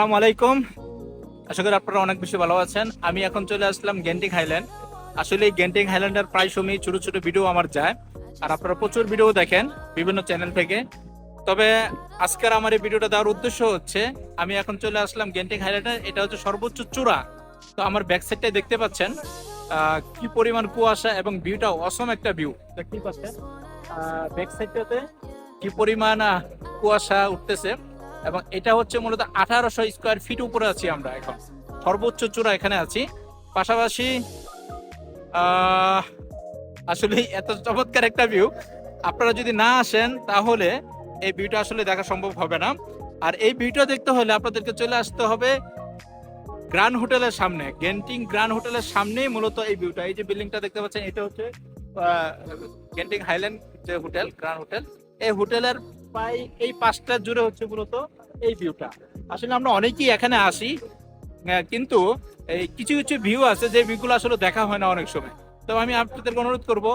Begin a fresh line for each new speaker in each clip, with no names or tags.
আসসালামু আলাইকুম। আশা করি আপনারা অনেক বেশি ভালো আছেন। আমি এখন চলে আসলাম গেন্টিং হাইল্যান্ড আসলে এই গেন্টিং হাইল্যান্ডের প্রায় সময় ছোট ছোট ভিডিও আমার যায়। আর আপনারা প্রচুর ভিডিও দেখেন বিভিন্ন চ্যানেল থেকে। তবে আজকের আমার এই ভিডিওটা দেওয়ার উদ্দেশ্য হচ্ছে, আমি এখন চলে আসলাম গেন্টিং হাইল্যান্ডে এটা হচ্ছে সর্বোচ্চ চূড়া। তো আমার ব্যাক সাইডটাই দেখতে পাচ্ছেন। কি পরিমাণ কুয়াশা এবং ভিউটা অসম একটা ভিউ দেখতেই পাচ্ছেন। ব্যাক সাইডটাতে কি পরিমাণ কুয়াশা উঠতেছে। এবং এটা হচ্ছে মূলত আঠারোশো স্কোয়ার ফিট উপরে আছি আমরা এখন। সর্বোচ্চ চূড়া এখানে আছি। পাশাপাশি আসলে এত চমৎকার একটা ভিউ আপনারা যদি না আসেন, তাহলে এই ভিউটা আসলে দেখা সম্ভব হবে না। আর এই ভিউটা দেখতে হলে আপনাদেরকে চলে আসতে হবে গ্র্যান্ড হোটেলের সামনে। গেন্টিং গ্র্যান্ড হোটেলের সামনেই মূলত এই ভিউটা এই যে বিল্ডিংটা দেখতে পাচ্ছেন, এটা হচ্ছে গেন্টিং হাইল্যান্ড যে হোটেল, গ্র্যান্ড হোটেল। এই হোটেলের প্রায় এই পাঁচটা জুড়ে হচ্ছে মূলত এই ভিউটা। আসলে আমরা অনেকেই এখানে আসি কিন্তু এই কিছু কিছু ভিউ আছে যে ভিউগুলো আসলে দেখা হয় না অনেক সময়। তো আমি আপনাদেরকে অনুরোধ করব,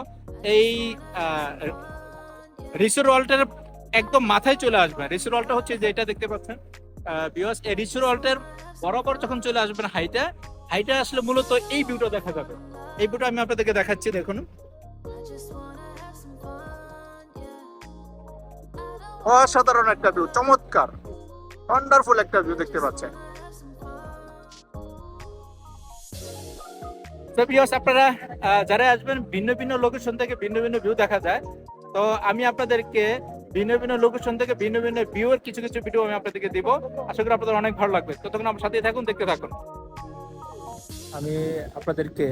এই রিসোর ওয়ালটার একদম মাথায় চলে আসবেন রিসোর ওয়ালটা হচ্ছে যে এটা দেখতে পাচ্ছেন বিকজ এই রিসোর ওয়ালটার বরাবর যখন চলে আসবেন হাইটা হাইটা আসলে মূলত এই ভিউটা দেখা যাবে। এই ভিউটা আমি আপনাদেরকে দেখাচ্ছি, দেখুন। অসাধারণ একটা ভিউ চমৎকার। ওয়ান্ডারফুল একটা ভিউ দেখতে পাচ্ছেন। তো ভিউয়ার্স আপনারা যারা আসবেন ভিন্ন ভিন্ন লোকেশন থেকে ভিন্ন ভিন্ন ভিউ দেখা যায়। তো আমি আপনাদেরকে ভিন্ন ভিন্ন লোকেশন থেকে ভিন্ন ভিন্ন ভিউ এর কিছু কিছু ভিডিও আমি আপনাদেরকে দিব। আশা করি আপনাদের অনেক ভালো লাগবে। ততক্ষণ আমার সাথে থাকুন দেখতে থাকুন। আমি আপনাদেরকে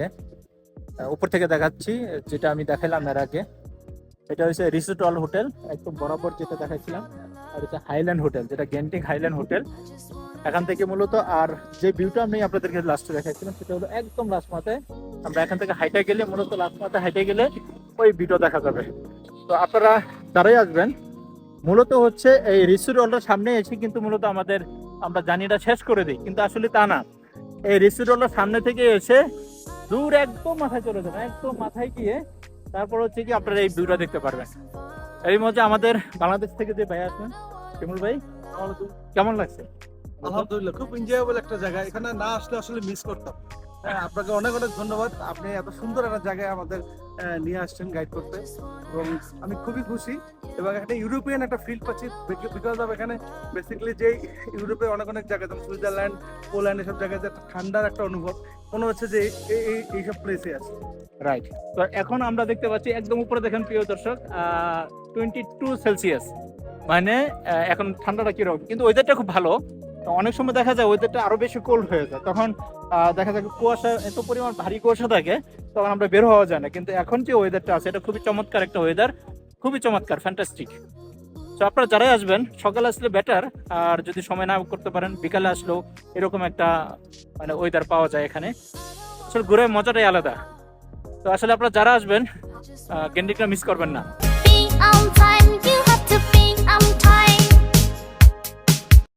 আহ, উপর থেকে দেখাচ্ছি যেটা আমি দেখালাম এর আগে। এটা হচ্ছে রিসোর্ট হোটেল, একদম বরাবর যেটা দেখাচ্ছিলাম আর এটা হাইল্যান্ড হোটেল, যেটা গেন্টিং হাইল্যান্ড হোটেল। এখান থেকে মূলত আর যে ভিউটা আমি আপনাদেরকে লাস্টে দেখাচ্ছিলাম সেটা হলো একদম লাস্ট মাথায় আমরা এখান থেকে হাইটে গেলে, মূলত লাস্ট মাথায় হাইটে গেলে ওই ভিউটা দেখা যাবে। তো আপনারা যারাই আসবেন, মূলত হচ্ছে এই রিসোর্ট হলটার সামনে এসে কিন্তু মূলত আমাদের, আমরা জার্নিটা শেষ করে দিই, কিন্তু আসলে তা না। এই রিসোর্ট হলটার সামনে থেকে এসে দূর একদম মাথায় চলে যাবে, একদম মাথায় গিয়ে তারপর হচ্ছে কি আপনারা এই ভিউটা দেখতে পারবেন। এর মধ্যে আমাদের বাংলাদেশ থেকে যে ভাই আছেন শিমুল ভাই, কেমন লাগছে?
আলহামদুলিল্লাহ, খুব এনজয়েবল একটা জায়গা। এখানে না আসলে আসলে মিস করতাম। আপনাকে অনেক অনেক ধন্যবাদ। আপনি এত সুন্দর একটা জায়গায় আমাদের নিয়ে আসছেন গাইড করতে। এবং আমি খুবই খুশি। এবং একটা ইউরোপিয়ান একটা ফিল পাচ্ছি বিকজ অফ এখানে বেসিক্যালি যে ইউরোপে অনেক অনেক জায়গা, যেমন সুইজারল্যান্ড পোল্যান্ড এসব জায়গায় একটা ঠান্ডার একটা অনুভব। মনে হচ্ছে যে এই- এই এইসব প্লেসে আছে।
রাইট তো এখন আমরা দেখতে পাচ্ছি, একদম উপরে দেখেন প্রিয় দর্শক টোয়েন্টি টু সেলসিয়াস মানে এখন ঠান্ডাটা কীরকম? কিন্তু ওয়েদারটা খুব ভালো। অনেক সময় দেখা যায় ওয়েদারটা আরও বেশি কোল্ড হয়ে যায়। তখন দেখা যায় কুয়াশা, এত পরিমাণ ভারী কুয়াশা থাকে, তখন আমরা বের হওয়া যায় না। কিন্তু এখন যে ওয়েদারটা আছে, এটা খুবই চমৎকার একটা ওয়েদার খুবই চমৎকার ফ্যান্টাস্টিক তো আপনারা যারাই আসবেন, সকালে আসলে বেটার আর যদি সময় না করতে পারেন, বিকালে আসলেও এরকম একটা মানে ওয়েদার পাওয়া যায় এখানে। আসলে ঘুরে মজাটাই আলাদা। তো আসলে আপনারা যারা আসবেন গেন্ডিকটা মিস করবেন না.